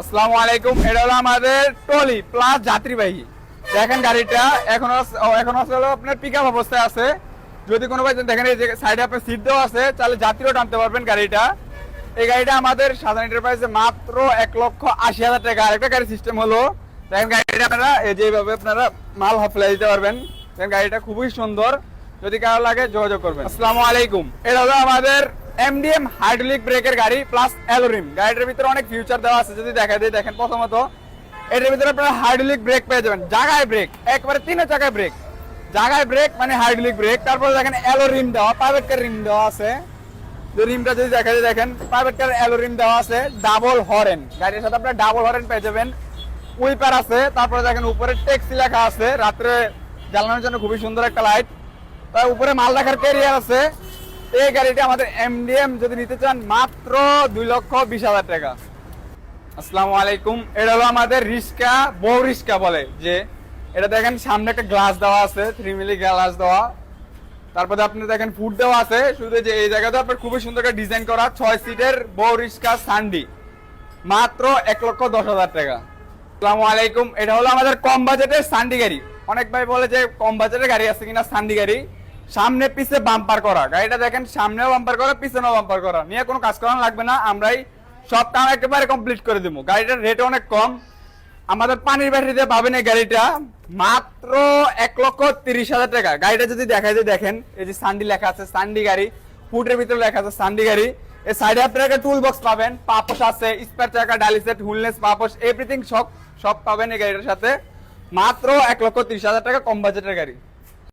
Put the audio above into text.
আসসালামু আলাইকুম, এটা হলো আমাদের টলি প্লাস যাত্রীবাহী। দেখেন গাড়িটা, এখন এখন হলো আপনার পিক আপ অবস্থায় আছে। যদি কোনো ভাই দেখেন এই যে সাইডে আপনার সিট দেওয়া আছে, তাহলে যাত্রীও টানতে পারবেন গাড়িটা। এই গাড়িটা আমাদের সাধারণ এন্টারপ্রাইজে মাত্র এক লক্ষ আশি হাজার টাকা। আরেকটা গাড়ি সিস্টেম হলো, দেখেন গাড়িটা আপনারা, এই যে এইভাবে আপনারা মাল ফেলে দিতে পারবেন। দেখেন গাড়িটা খুবই সুন্দর। যদি কারও লাগে যোগাযোগ করবেন। আসসালামু আলাইকুম, এটা হলো আমাদের এমডিএম হাইড্রোলিক ব্রেকের গাড়ি প্লাস অ্যালোরিম গাড়িটার ভিতরে অনেক ফিউচার দেওয়া আছে, যদি দেখা দিয়ে দেখেন প্রথমত, এটার ভিতরে আপনারা হাইড্রোলিক ব্রেক পেয়ে যাবেন। জায়গায় ব্রেক একবারে তিনে চাকায় ব্রেক জায়গায় ব্রেক মানে হাইড্রোলিক ব্রেক তারপরে দেখেন অ্যালো রিম দেওয়া প্রাইভেট কার রিম দেওয়া আছে। যে রিমটা যদি দেখা যায় দেখেন প্রাইভেট কার অ্যালো রিম দেওয়া আছে ডাবল হরেন গাড়ির সাথে আপনারা ডাবল হরেন পেয়ে যাবেন। উইপার আছে, তারপরে দেখেন উপরে ট্যাক্সি লেখা আছে। রাত্রে জ্বালানোর জন্য খুবই সুন্দর একটা লাইট তার উপরে মাল রাখার ক্যারিয়ার আছে। এই গাড়িটা আমাদের এমডিএম যদি নিতে চান মাত্র দুই লক্ষ বিশ হাজার টাকা। আসসালামু আলাইকুম। এটা হলো আমাদের রিস্কা, বউ রিস্কা বলে, যে এটা দেখেন সামনে একটা গ্লাস দেওয়া আছে থ্রি মিলি গ্লাস দেওয়া। তারপরে আপনি দেখেন ফুড দেওয়া আছে, শুধু যে এই জায়গাতে আপনার খুবই সুন্দর একটা ডিজাইন করা, ছয় সিটের বউ রিস্কা সান্ডি মাত্র এক লক্ষ দশ হাজার টাকা। আসসালামু আলাইকুম। এটা হলো আমাদের কম বাজেটের সান্ডি গাড়ি। অনেক ভাই বলে যে কম বাজেটের গাড়ি আছে কিনা সান্ডি গাড়ি। সামনে, পিছে বাম্পার করা। গাড়িটা দেখেন, সামনেও বাম্পার করা, পিছনেও বাম্পার করা। নিয়ে কোনো কাজ করানো লাগবে না, আমরাই সব কাম একেবারে কমপ্লিট করে দেবো। গাড়িটার রেট অনেক কম। আমাদের পানির ব্যাটারিতে পাবেন এই গাড়িটা মাত্র এক লক্ষ তিরিশ হাজার টাকা। গাড়িটা যদি দেখা যায় দেখেন, এই যে সান্ডি লেখা আছে, সান্ডি গাড়ি ফুটের ভিতরে লেখা আছে, সান্ডি গাড়ি। এই সাইডে আপনার একটা টুল বক্স পাবেন, পাপোশ আছে স্পেয়ার চাকা ডালিসেট হুলনেস পাপোশ এভরিথিং সব সব পাবেন এই গাড়িটার সাথে। মাত্র এক লক্ষ তিরিশ হাজার টাকা কম বাজেটের গাড়ি।